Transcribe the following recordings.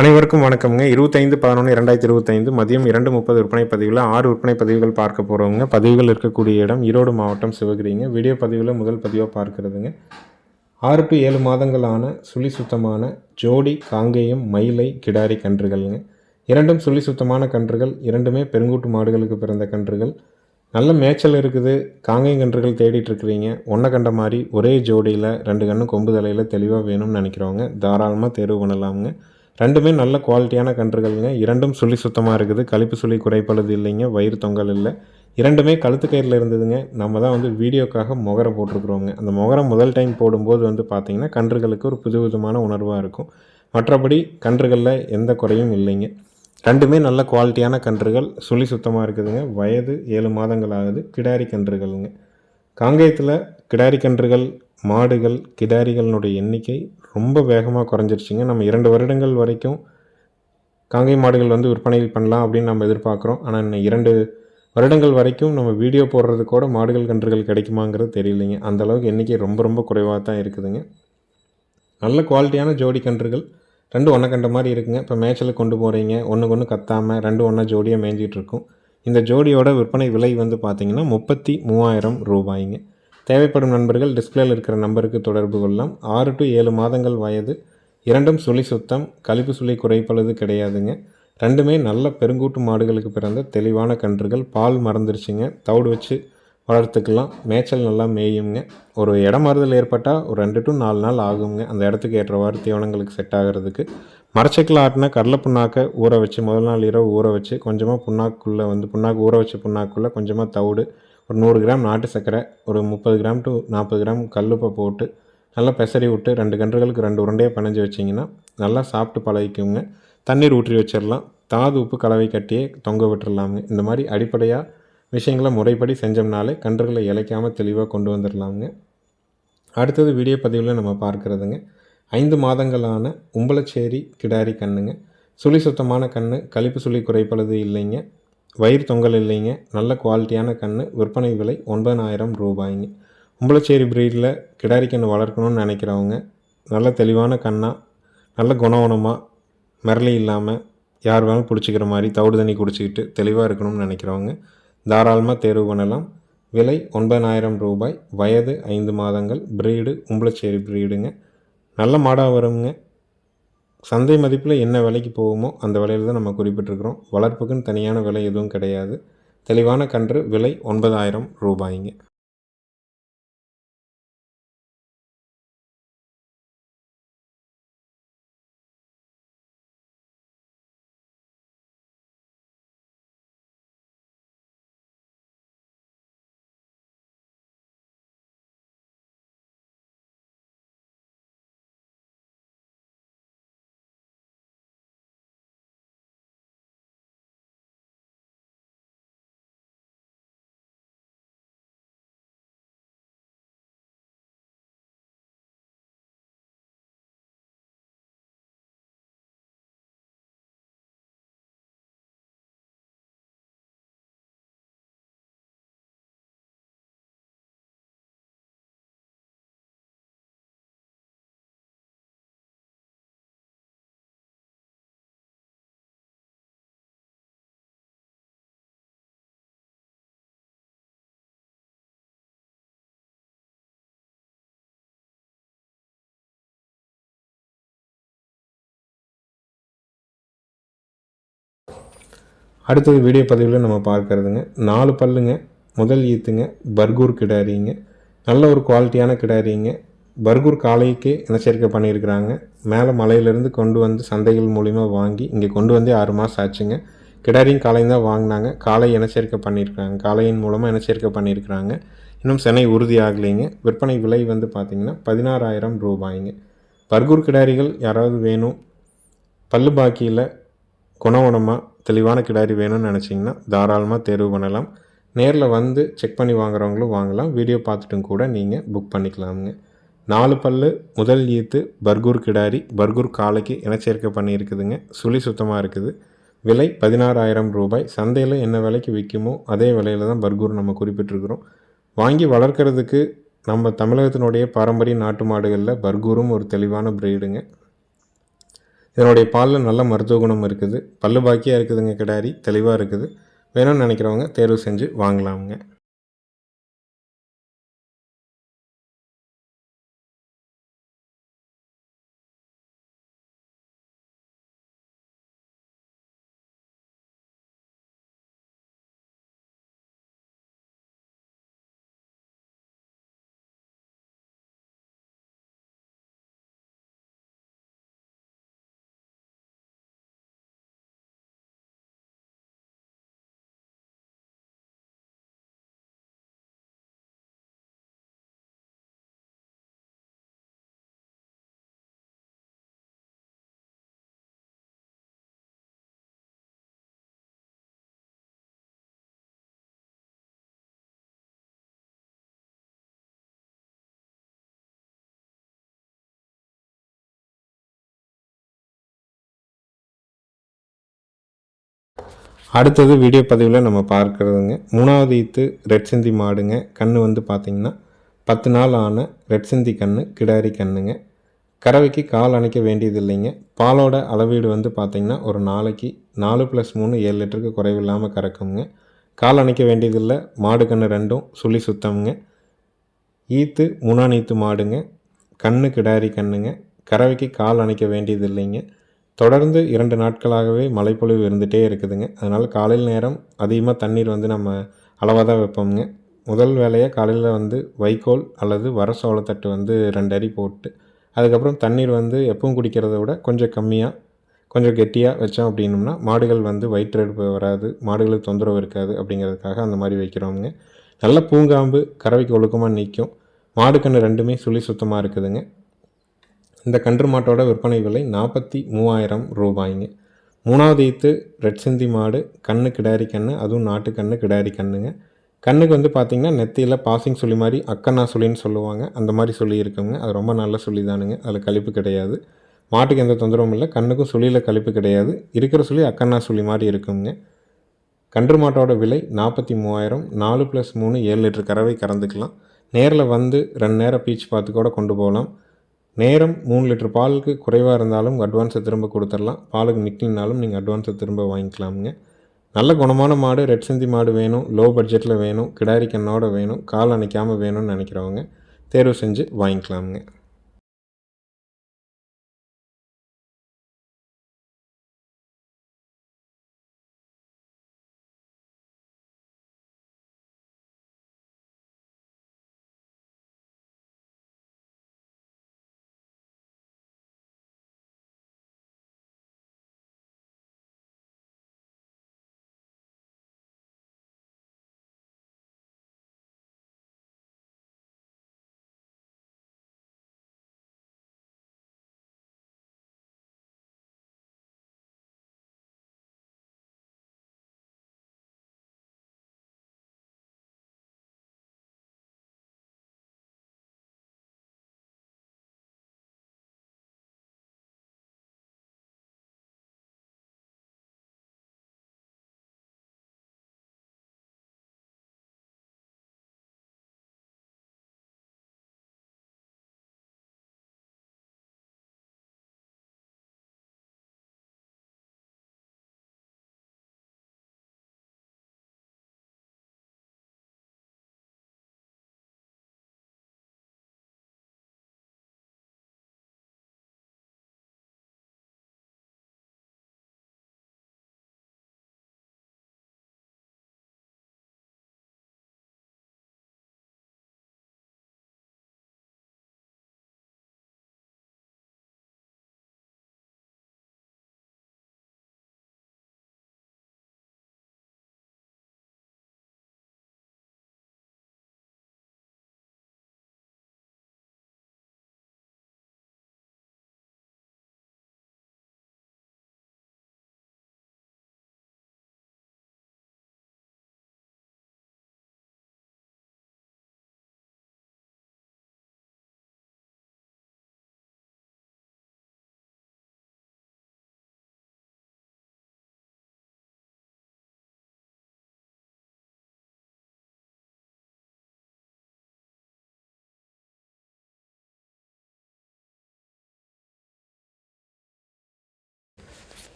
அனைவருக்கும் வணக்கம்ங்க. இருபத்தைந்து பதினொன்று இரண்டாயிரத்தி இருபத்தைந்து மதியம் இரண்டு முப்பது விற்பனை பதிவில் ஆறு விற்பனை பதிவுகள் பார்க்க போகிறவங்க பதிவுகள் இருக்கக்கூடிய இடம் ஈரோடு மாவட்டம் சிவகிரிங்க. வீடியோ பதிவில் முதல் பதிவாக பார்க்குறதுங்க. ஆறு டு ஏழு மாதங்களான சுழி சுத்தமான ஜோடி காங்கேயம் மயிலை கிடாரி கன்றுகள்ங்க. இரண்டும் சுழி சுத்தமான கன்றுகள். இரண்டுமே பெருங்கூட்டு மாடுகளுக்கு பிறந்த கன்றுகள். நல்ல மேய்ச்சல் இருக்குது. காங்கேயம் கன்றுகள் தேடிட்டு இருக்கிறீங்க. ஒன்றை கண்ட மாதிரி ஒரே ஜோடியில் ரெண்டு கண்ணும் கொம்பு தலையில் தெளிவாக வேணும்னு நினைக்கிறவங்க தாராளமாக தேர்வு பண்ணலாமுங்க. ரெண்டுமே நல்ல குவாலிட்டியான கன்றுகள்ங்க. இரண்டும் சுழி சுத்தமாக இருக்குது. கழிப்பு சுழி குறைப்பழுது இல்லைங்க. வயிறு தொங்கல் இல்லை. இரண்டுமே கழுத்து கயிறில் இருந்ததுங்க. நம்ம தான் வந்து வீடியோக்காக முகரை போட்டிருக்குறோங்க. அந்த முகரை முதல் டைம் போடும்போது வந்து பார்த்திங்கன்னா கன்றுகளுக்கு ஒரு புது விதமான உணர்வாக இருக்கும். மற்றபடி கன்றுகளில் எந்த குறையும் இல்லைங்க. ரெண்டுமே நல்ல குவாலிட்டியான கன்றுகள். சுழி சுத்தமாக இருக்குதுங்க. வயது ஏழு மாதங்கள் ஆகுது. கிடாரி கன்றுகள்ங்க. காங்கேயத்தில் கிடாரி கன்றுகள் மாடுகள் கிடாரிகளினுடைய எண்ணிக்கை ரொம்ப வேகமாக குறைஞ்சிருச்சுங்க. நம்ம இரண்டு வருடங்கள் வரைக்கும் காங்கை மாடுகள் வந்து விற்பனை பண்ணலாம் அப்படின்னு நம்ம எதிர்பார்க்குறோம். ஆனால் இன்னும் இரண்டு வருடங்கள் வரைக்கும் நம்ம வீடியோ போடுறது கூட மாடுகள் கன்றுகள் கிடைக்குமாங்கிறது தெரியலைங்க. அந்த அளவுக்கு எண்ணிக்கை ரொம்ப ரொம்ப குறைவாக தான் இருக்குதுங்க. நல்ல குவாலிட்டியான ஜோடி கன்றுகள். ரெண்டு ஒன்றை கண்ட மாதிரி இருக்குங்க. இப்போ மேய்ச்சலுக்கு கொண்டு போகிறீங்க ஒன்றுக்கு ஒன்று கத்தாமல் ரெண்டு ஒன்றா ஜோடியாக மேஞ்சிட்டுருக்கும் இந்த ஜோடியோட விற்பனை விலை வந்து பார்த்திங்கன்னா முப்பத்தி மூவாயிரம் ரூபாய்ங்க. தேவைப்படும் நண்பர்கள் டிஸ்பிளேல இருக்கிற நம்பருக்கு தொடர்பு கொள்ளலாம். ஆறு டு ஏழு மாதங்கள் வயது. இரண்டும் சுழி சுத்தம். கழிப்பு சுழி குறைப்பழுது கிடையாதுங்க. ரெண்டுமே நல்ல பெருங்கூட்டு மாடுகளுக்கு பிறந்த தெளிவான கன்றுகள். பால் மறந்துருச்சுங்க. தவிடு வச்சு வளர்த்துக்கலாம். மேய்ச்சல் நல்லா மேயுங்க. ஒரு இடம் ஏற்பட்டால் ஒரு ரெண்டு டு நாலு நாள் ஆகுங்க. அந்த இடத்துக்கு ஏற்றவாறு தீவனங்களுக்கு செட் ஆகிறதுக்கு. மரச்சக்கில் ஆட்டினா கடலை புண்ணாக்கை ஊற வச்சு முதல் நாள் இரவு ஊற வச்சு கொஞ்சமாக புண்ணாக்குள்ளே வந்து புண்ணாக்கு ஊற வச்ச புண்ணாக்குள்ளே கொஞ்சமாக தவிடு ஒரு நூறு கிராம் நாட்டு சர்க்கரை ஒரு முப்பது கிராம் டு நாற்பது கிராம் கல்லுப்பை போட்டு நல்லா பெசரி விட்டு ரெண்டு கன்றுகளுக்கு ரெண்டு உருண்டையாக பிணைஞ்சு வச்சிங்கன்னா நல்லா சாப்பிட்டு பழகிக்குங்க. தண்ணீர் ஊற்றி வச்சிடலாம் தாது உப்பு கலவை கட்டியே தொங்க விட்டுடலாமுங்க இந்த மாதிரி அடிப்படையாக விஷயங்களை முறைப்படி செஞ்சோம்னாலே கன்றுகளை இழைக்காமல் தெளிவாக கொண்டு வந்துடலாமுங்க அடுத்தது வீடியோ பதிவில் நம்ம பார்க்குறதுங்க. ஐந்து மாதங்களான உம்பளச்சேரி கிடாரி கண்ணுங்க. சுழி சுத்தமான கண்ணு கழிப்பு சுழி குறைப்பளது இல்லைங்க. வயிறு தொங்கல் இல்லைங்க. நல்ல குவாலிட்டியான கன்று விற்பனை விலை ஒன்பதாயிரம் ரூபாய்ங்க. உம்பளச்சேரி பிரீடில் கிடாரி கன்று வளர்க்கணும்னு நினைக்கிறவங்க நல்ல தெளிவான கண்ணாக நல்ல குணவனமாக மிரளி இல்லாமல் யார் வேணாலும் பிடிச்சிக்கிற மாதிரி தவிடு தண்ணி குடிச்சிக்கிட்டு தெளிவாக இருக்கணும்னு நினைக்கிறவங்க தாராளமாக தேர்வு பண்ணலாம். விலை ஒன்பதாயிரம் ரூபாய். வயது ஐந்து மாதங்கள். பிரீடு உம்பளச்சேரி பிரீடுங்க நல்ல மாடாக வருங்க. சந்தை மதிப்பில் என்ன விலைக்கு போகுமோ அந்த விலையில் தான் நம்ம குறிப்பிட்டிருக்கிறோம். வளர்ப்புக்குன்னு தனியான விலை எதுவும் கிடையாது. தெளிவான கன்று விலை ஒன்பதாயிரம் ரூபாய்ங்க. அடுத்தது வீடியோ பதிவில் நம்ம பார்க்கறதுங்க. நாலு பல்லுங்க முதல் ஈத்துங்க பர்கூர் கிடாரிங்க. நல்ல ஒரு குவாலிட்டியான கிடாரிங்க. பர்கூர் காலைக்கே இனச்சேர்க்கை பண்ணியிருக்கிறாங்க. மேலே மலையிலேருந்து கொண்டு வந்து சந்தைகள் மூலிமா வாங்கி இங்கே கொண்டு வந்து ஆறு மாதம் ஆச்சுங்க. கிடாரியும் காலையும் தான் வாங்கினாங்க. காலை இனச்சேர்க்கை பண்ணியிருக்கிறாங்க. காளையின் மூலமாக இனச்சேர்க்கை பண்ணியிருக்கிறாங்க. இன்னும் சென்னை உறுதி ஆகலைங்க. விற்பனை விலை வந்து பார்த்திங்கன்னா பதினாறாயிரம் ரூபாய்ங்க. பர்கூர் கிடாரிகள் யாராவது வேணும் பல்லு பாக்கியில் குணகுணமாக தெளிவான கிடாரி வேணும்னு நினச்சிங்கன்னா தாராளமாக தேர்வு பண்ணலாம். நேரில் வந்து செக் பண்ணி வாங்குறவங்களும் வாங்கலாம். வீடியோ பார்த்துட்டும் கூட நீங்கள் புக் பண்ணிக்கலாமுங்க. நாலு பல்லு முதல் ஈத்து பர்கூர் கிடாரி. பர்கூர் காலைக்கு இனச்சேர்க்கை பண்ணியிருக்குதுங்க. சுழி சுத்தமாக இருக்குது. விலை பதினாறாயிரம் ரூபாய். சந்தையில் என்ன விலைக்கு விற்குமோ அதே விலையில் தான் பர்கூர் நம்ம குறிப்பிட்டிருக்கிறோம். வாங்கி வளர்க்குறதுக்கு நம்ம தமிழகத்தினுடைய பாரம்பரிய நாட்டு மாடுகளில் பர்கூரும் ஒரு தெளிவான பிரீடுங்க இதனுடைய பாலில் நல்ல மருத்துவ குணம் இருக்குது. பல்லு பாக்கியாக இருக்குதுங்க கிடாரி. தெளிவாக இருக்குது. வேணும்னு நினைக்கிறவங்க தேர்வு செஞ்சு வாங்கலாமுங்க. அடுத்தது வீடியோ பதிவில் நம்ம பார்க்குறதுங்க. மூணாவது ஈத்து ரெட் சிந்தி மாடுங்க. கன்று வந்து பார்த்திங்கன்னா பத்து நாள் ஆன ரெட் சிந்தி கன்று கிடாரி கன்றுங்க கறவைக்கு கால் அணைக்க வேண்டியது இல்லைங்க பாலோட அளவீடு வந்து பார்த்திங்கன்னா ஒரு நாளைக்கு நாலு ப்ளஸ் மூணு ஏழு லிட்டருக்கு குறைவில்லாமல் கறக்குங்க. கால் அணைக்க வேண்டியதில்லை. மாடு கன்று ரெண்டும் சுழி சுத்தமுங்க. ஈத்து முனானீத்து மாடுங்க. கண்ணு கிடாரி கண்ணுங்க. கறவைக்கு கால் அணைக்க வேண்டியது இல்லைங்க தொடர்ந்து இரண்டு நாட்களாகவே மழைப்பொழிவு இருந்துகிட்டே இருக்குதுங்க. அதனால் காலையில் நேரம் அதிகமாக தண்ணீர் வந்து நம்ம அளவாக தான் வைப்போம்ங்க. முதல் வேலையாக காலையில் வந்து வைக்கோல் அல்லது வர சோளத்தட்டு வந்து ரெண்டு அடி போட்டு அதுக்கப்புறம் தண்ணீர் வந்து எப்பவும் குடிக்கிறத விட கொஞ்சம் கம்மியாக கொஞ்சம் கெட்டியாக வச்சோம் அப்படின்னோம்னா மாடுகள் வந்து வயிற்றெடுப்பு வராது மாடுகளுக்கு தொந்தரவு இருக்காது அப்படிங்கிறதுக்காக அந்த மாதிரி வைக்கிறோமுங்க. நல்ல பூங்காம்பு கறவைக்கு ஒழுக்கமாக நிற்கும். மாடு கன்று ரெண்டுமே சுழி சுத்தமாக இருக்குதுங்க. இந்த கன்று மாட்டோட விற்பனை விலை நாற்பத்தி மூவாயிரம் ரூபாய்ங்க. மூணாவது ஈத்து ரெட் சிந்தி மாடு கண்ணு கிடாரி கண்ணு அதுவும் நாட்டு கண்ணு கிடாரி கண்ணுங்க. கண்ணுக்கு வந்து பார்த்திங்கன்னா நெத்தியில் பாசிங் சொல்லி மாதிரி அக்கண்ணா சொல்லின்னு சொல்லுவாங்க. அந்த மாதிரி சொல்லி இருக்குங்க. அது ரொம்ப நல்ல சொல்லி தானுங்க அதில் கழிப்பு கிடையாது. மாட்டுக்கு எந்த தொந்தரவும் இல்லை. கண்ணுக்கும் சுழியில் கழிப்பு கிடையாது. இருக்கிற சொல்லி அக்கண்ணா சொல்லி மாதிரி இருக்குங்க. கன்று மாட்டோட விலை நாற்பத்தி மூவாயிரம். நாலு ப்ளஸ் மூணு ஏழு லிட்டர் கறவை கறந்துக்கலாம். நேரில் வந்து ரெண்டு நேரம் பீச் பார்த்து கூட கொண்டு போகலாம். நேரம் மூணு லிட்டர் பாலுக்கு குறைவாக இருந்தாலும் அட்வான்ஸை திரும்ப கொடுத்துடலாம். பாலுக்கு நிற்கலினாலும் நீங்கள் அட்வான்ஸை திரும்ப வாங்கிக்கலாமுங்க. நல்ல குணமான மாடு ரெட் சிந்தி மாடு வேணும் லோ பட்ஜெட்டில் வேணும் கிடாரி கண்ணோட வேணும் கால் அணைக்காமல் வேணும்னு நினைக்கிறவங்க தேர்வு செஞ்சு வாங்கிக்கலாமுங்க.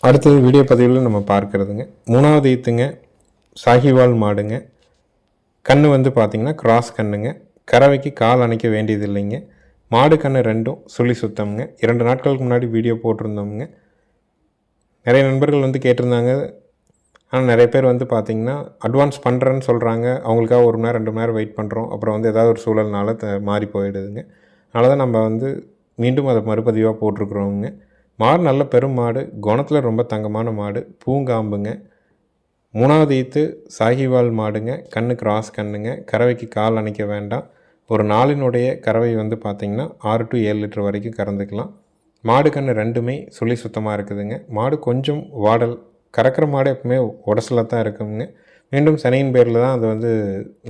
அடுத்தது வீடியோ பதிவில் நம்ம பார்க்குறதுங்க. மூணாவது ஈத்துங்க சாகிவால் மாடுங்க. கண் வந்து பார்த்திங்கன்னா கிராஸ் கண்ணுங்க. கறவைக்கு கால் அணைக்க வேண்டியது இல்லைங்க மாடு கண்ணு ரெண்டும் சுழி சுத்தம்ங்க. இரண்டு நாட்களுக்கு முன்னாடி வீடியோ போட்டிருந்தோம்ங்க. நிறைய நண்பர்கள் வந்து கேட்டிருந்தாங்க. ஆனால் நிறைய பேர் வந்து பார்த்திங்கன்னா அட்வான்ஸ் பண்ணுறேன்னு சொல்கிறாங்க அவங்களுக்காக ஒரு மணி நேரம் ரெண்டு மணி நேரம் வெயிட் பண்ணுறோம் அப்புறம் வந்து ஏதாவது ஒரு சூழல்னால த மாறி போயிடுதுங்க. அதனால தான் நம்ம வந்து மீண்டும் அதை மறுபதிவாக போட்டிருக்குறோங்க மாடு நல்ல பெரும் மாடு குணத்தில் ரொம்ப தங்கமான மாடு பூங்காம்புங்க. மூணாவது ஈத்து சாகிவால் மாடுங்க கண்ணு கிராஸ் கண்ணுங்க கறவைக்கு கால் அணைக்க வேண்டாம். ஒரு நாளினுடைய கறவை வந்து பார்த்திங்கன்னா ஆறு டு ஏழு லிட்டர் வரைக்கும் கறந்துக்கலாம். மாடு கன்று ரெண்டுமே சுழி சுத்தமாக இருக்குதுங்க. மாடு கொஞ்சம் வாடல் கறக்கிற மாடு எப்பவுமே உடசலாக தான் இருக்குங்க. மீண்டும் சனியின் பேரில் தான் அது வந்து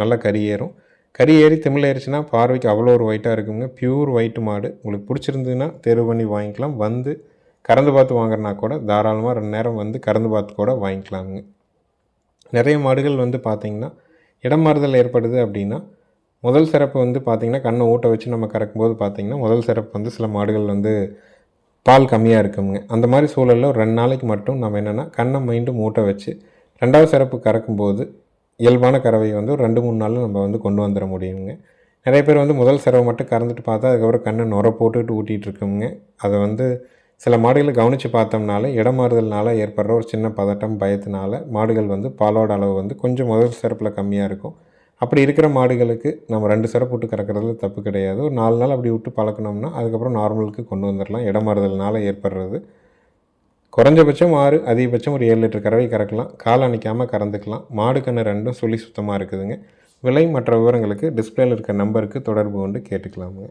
நல்லா கறி ஏறும். கறி ஏறி திமிழ் ஏறிச்சுன்னா பார்வைக்கு அவ்வளோ ஒரு ஒயிட்டாக இருக்குங்க. பியூர் ஒயிட் மாடு. உங்களுக்கு பிடிச்சிருந்ததுன்னா தேர்வு பண்ணி வாங்கிக்கலாம். வந்து கறந்து பார்த்து வாங்குறனா கூட தாராளமாக ரெண்டு நேரம் வந்து கறந்து பார்த்து கூட வாங்கிக்கலாமுங்க. நிறைய மாடுகள் வந்து பார்த்திங்கன்னா இடம் மாறுதல் ஏற்படுது அப்படின்னா முதல் சிறப்பு வந்து பார்த்திங்கன்னா கண்ணை ஊட்ட வச்சு நம்ம கறக்கும்போது பார்த்திங்கன்னா முதல் சிறப்பு வந்து சில மாடுகள் வந்து பால் கம்மியாக இருக்குங்க. அந்த மாதிரி சூழலில் ஒரு ரெண்டு நாளைக்கு மட்டும் நம்ம என்னென்னா கண்ணை மீண்டும் ஊட்ட வச்சு ரெண்டாவது சிறப்பு கறக்கும்போது இயல்பான கறவை வந்து ஒரு ரெண்டு மூணு நாளில் நம்ம வந்து கொண்டு வந்துட முடியுங்க. நிறைய பேர் வந்து முதல் சிறவை மட்டும் கறந்துட்டு பார்த்தா அதுக்கப்புறம் கண்ணை நுர போட்டுக்கிட்டு ஊட்டிகிட்டு இருக்கோங்க. அதை வந்து சில மாடுகளை கவனித்து பார்த்தோம்னால இடமாறுதல்னால ஏற்படுற ஒரு சின்ன பதட்டம் பயத்தினால மாடுகள் வந்து பாலோட அளவு வந்து கொஞ்சம் முதல் சிறப்பில் கம்மியாக இருக்கும். அப்படி இருக்கிற மாடுகளுக்கு நம்ம ரெண்டு சிறப்பு விட்டு கறக்கிறதுல தப்பு கிடையாது. ஒரு நாலு நாள் அப்படி விட்டு பழக்கணும்னா அதுக்கப்புறம் நார்மலுக்கு கொண்டு வந்துடலாம் இடமாறுதல்னால ஏற்படுறது. குறைஞ்சபட்சம் ஆறு அதிகபட்சம் ஒரு ஏழு லிட்டர் கறவை கறக்கலாம். கால் அணைக்காமல் கறந்துக்கலாம். மாடு கன்று ரெண்டும் சுழி சுத்தமாக இருக்குதுங்க. விலை மற்ற விவரங்களுக்கு டிஸ்பிளேயில் இருக்க நம்பருக்கு தொடர்பு கொண்டு கேட்டுக்கலாமுங்க.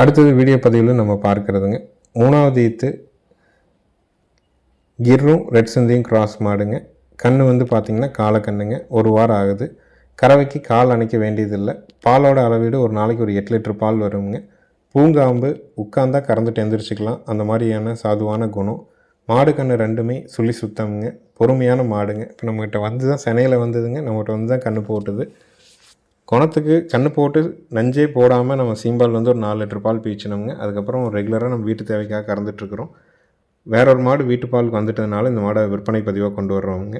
அடுத்தது வீடியோ பதிவில் நம்ம பார்க்குறதுங்க. மூணாவது ஈத்து கிர்ரும் ரெட் சிந்தியும் கிராஸ் மாடுங்க. கண்ணு வந்து பார்த்திங்கன்னா காலக்கண்ணுங்க ஒரு வாரம் ஆகுது. கறவைக்கு கால் அணைக்க வேண்டியதில்லை. பாலோட அளவீடு ஒரு நாளைக்கு ஒரு எட்டு லிட்டர் பால் வருங்க. பூங்காம்பு உட்காந்தா கறந்துட்டு எந்திரிச்சிக்கலாம். அந்த மாதிரியான சாதுவான குணம். மாடு கன்று ரெண்டுமே சுழி சுத்தமுங்க. பொறுமையான மாடுங்க. இப்போ நம்மகிட்ட வந்து தான் சென்னையில் வந்ததுங்க. நம்மகிட்ட வந்து தான் கன்று போட்டுது. குணத்துக்கு கன்று போட்டு நஞ்சே போடாமல் நம்ம சீம்பால் வந்து ஒரு நாலு லிட்டர் பால் பீச்சினோங்க அதுக்கப்புறம் ரெகுலராக நம்ம வீட்டு தேவைக்காக கறந்துட்டுருக்குறோம் வேற ஒரு மாடு வீட்டு பாலுக்கு வந்துட்டதுனால இந்த மாடை விற்பனை பதிவாக கொண்டு வர்றவங்க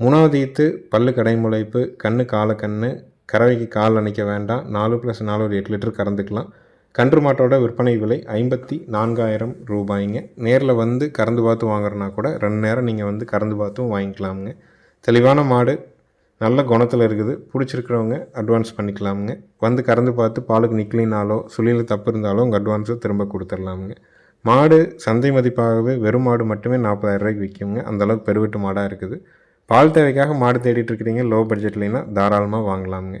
மூணாவது ஈத்து பல்லு கடைமுளைப்பு கண்ணு காலக்கண்ணு கறவைக்கு கால் அணைக்க வேண்டாம். நாலு ப்ளஸ் நாலு ஒரு எட்டு லிட்டர் கறந்துக்கலாம். கன்று மாட்டோட விற்பனை விலை ஐம்பத்தி நான்காயிரம் ரூபாய்ங்க. நேரில் வந்து கறந்து பார்த்து வாங்குறனா கூட ரெண்டு நேரம் நீங்கள் வந்து கறந்து பார்த்தும் வாங்கிக்கலாமுங்க. தெளிவான மாடு நல்ல குணத்தில் இருக்குது. பிடிச்சிருக்கிறவங்க அட்வான்ஸ் பண்ணிக்கலாமுங்க. வந்து கறந்து பார்த்து பாலுக்கு நிற்கலினாலோ சுழியில் தப்பு இருந்தாலோ உங்கள் அட்வான்ஸை திரும்ப கொடுத்துடலாமுங்க மாடு சந்தை மதிப்பாகவே வெறும் மாடு மட்டுமே நாற்பதாயிரம் ரூபாய்க்கு விற்குங்க அந்தளவுக்கு பெருவிட்டு மாடாக இருக்குது. பால் தேவைக்காக மாடு தேடிட்டு இருக்கிறீங்க லோ பட்ஜெட்லேனா தாராளமாக வாங்கலாமுங்க.